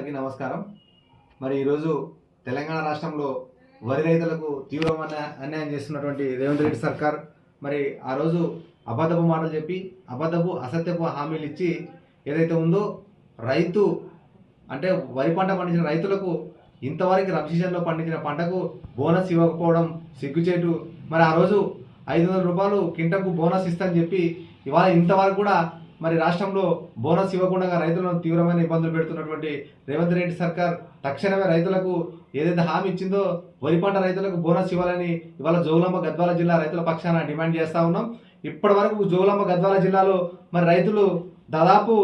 అందరికీ నమస్కారం. మరి ఈరోజు తెలంగాణ రాష్ట్రంలో వరి రైతులకు తీవ్రమైన అన్యాయం చేస్తున్నటువంటి రేవంత్ రెడ్డి సర్కార్ మరి ఆ రోజు అబద్ధపు మాటలు చెప్పి అబద్ధపు అసత్యపు హామీలు ఇచ్చి ఏదైతే ఉందో రైతు అంటే వరి పంట పండించిన రైతులకు ఇంతవరకు రబ్ సీజన్లో పండించిన పంటకు బోనస్ ఇవ్వకపోవడం సిగ్గుచేటు. మరి ఆ రోజు ఐదు వందల రూపాయలు కింటకు బోనస్ ఇస్తామని చెప్పి ఇవాళ ఇంతవరకు కూడా మరి రాష్ట్రంలో బోనస్ ఇవ్వకుండా రైతులను తీవ్రమైన ఇబ్బందులు పెడుతున్నటువంటి రేవంత్ రెడ్డి సర్కార్ తక్షణమే రైతులకు ఏదైతే హామీ ఇచ్చిందో వరి పంట రైతులకు బోనస్ ఇవ్వాలని ఇవాళ జోగులాంబ గద్వాల జిల్లా రైతుల పక్షాన డిమాండ్ చేస్తా ఉన్నాం. ఇప్పటి వరకు జోగులాంబ గద్వాల జిల్లాలో మరి రైతులు దాదాపు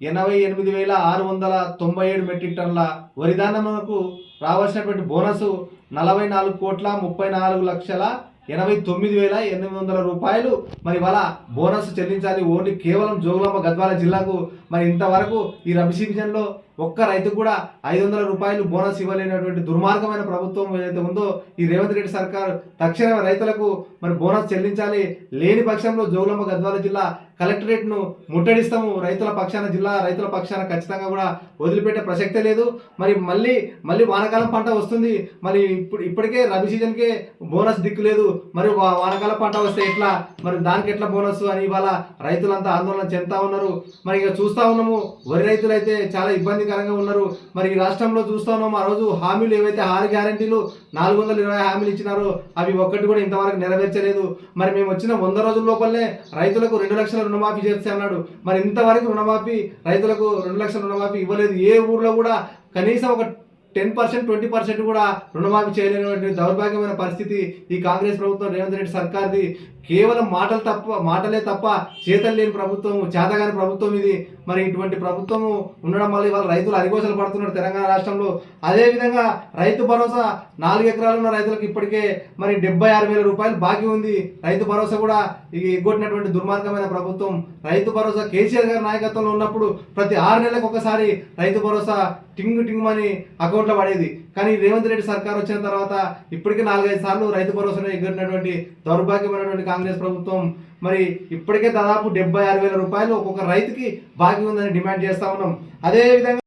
ఎనభై ఎనిమిది వేల ఆరు వందల తొంభై ఏడు మెట్రిక్ టన్నుల వరి ధాన్యములకు రావాల్సినటువంటి బోనస్ నలభై నాలుగు కోట్ల ముప్పై నాలుగు లక్షల ఎనభై తొమ్మిది వేల ఎనిమిది వందల రూపాయలు. మరి వాళ్ళ బోనస్ చెల్లించాలి ఓన్లీ కేవలం జోగులాంబ గద్వాల జిల్లాకు. మరి ఇంతవరకు ఈ రబీ సీజన్లో ఒక్క రైతు కూడా ఐదు వందల రూపాయలు బోనస్ ఇవ్వలేనటువంటి దుర్మార్గమైన ప్రభుత్వం ఏదైతే ఉందో ఈ రేవంత్ రెడ్డి సర్కార్ తక్షణమే రైతులకు మరి బోనస్ చెల్లించాలి. లేని పక్షంలో జోగులమ్మ గద్వాల జిల్లా కలెక్టరేట్ను ముట్టడిస్తాము. రైతుల పక్షాన జిల్లా రైతుల పక్షాన ఖచ్చితంగా కూడా వదిలిపెట్టే ప్రసక్తే లేదు. మరి మళ్ళీ మళ్ళీ వానాకాలం పంట వస్తుంది. మరి ఇప్పుడు ఇప్పటికే రబీ సీజన్కే బోనస్ దిక్కు లేదు. మరి వా- వానాకాలం పంట వస్తే ఎట్లా? మరి దానికి ఎట్లా బోనస్ అని ఇవాళ రైతులంతా ఆందోళన చెందుతా ఉన్నారు. మరి ఇక చూస్తా ఉన్నాము. వరి రైతులు అయితే చాలా ఇబ్బందికరంగా ఉన్నారు. మరి ఈ రాష్ట్రంలో చూస్తున్నాం ఆ రోజు హామీలు ఏవైతే ఆరు గ్యారంటీలు నాలుగు వందల ఇరవై హామీలు ఇచ్చినారో అవి ఒక్కటి కూడా ఇంతవరకు నెరవేర్చలేదు. మరి మేము వచ్చిన వంద రోజుల లోపలనే రైతులకు రెండు లక్షల రుణమాఫీ చేస్తే అన్నాడు. మరి ఇంతవరకు రుణమాఫీ రైతులకు రెండు లక్షల రుణమాఫీ ఇవ్వలేదు. ఏ ఊర్లో కూడా కనీసం ఒక టెన్ పర్సెంట్ ట్వంటీ పర్సెంట్ కూడా రుణమాఫీ చేయలేనటువంటి దౌర్భాగ్యమైన పరిస్థితి ఈ కాంగ్రెస్ ప్రభుత్వం రేవంత్ రెడ్డి సర్కార్ది. కేవలం మాటలు తప్ప మాటలే తప్ప చేతలు లేని ప్రభుత్వం చేతగాని ప్రభుత్వం ఇది. మరి ఇటువంటి ప్రభుత్వము ఉండడం వల్ల ఇవాళ రైతులు అరిగోసలు పడుతున్నారు తెలంగాణ రాష్ట్రంలో. అదేవిధంగా రైతు భరోసా నాలుగు ఎకరాలు ఉన్న రైతులకు ఇప్పటికే మరి డెబ్బై ఆరు వేల రూపాయలు బాకీ ఉంది. రైతు భరోసా కూడా ఈ ఎగ్గొట్టినటువంటి దుర్మార్గమైన ప్రభుత్వం. రైతు భరోసా కేసీఆర్ గారి నాయకత్వంలో ఉన్నప్పుడు ప్రతి ఆరు నెలలకు ఒకసారి రైతు భరోసా టింగ్ టింగ్ అని అకౌంట్లో పడేది. కానీ రేవంత్ రెడ్డి సర్కార్ వచ్చిన తర్వాత ఇప్పటికే నాలుగైదు సార్లు రైతు భరోసాను ఎగ్గినటువంటి దౌర్భాగ్యమైనటువంటి కాంగ్రెస్ ప్రభుత్వం. మరి ఇప్పటికే దాదాపు డెబ్బై ఆరు వేల రూపాయలు ఒక్కొక్క రైతుకి బాకీ ఉందని డిమాండ్ చేస్తా ఉన్నాం. అదే విధంగా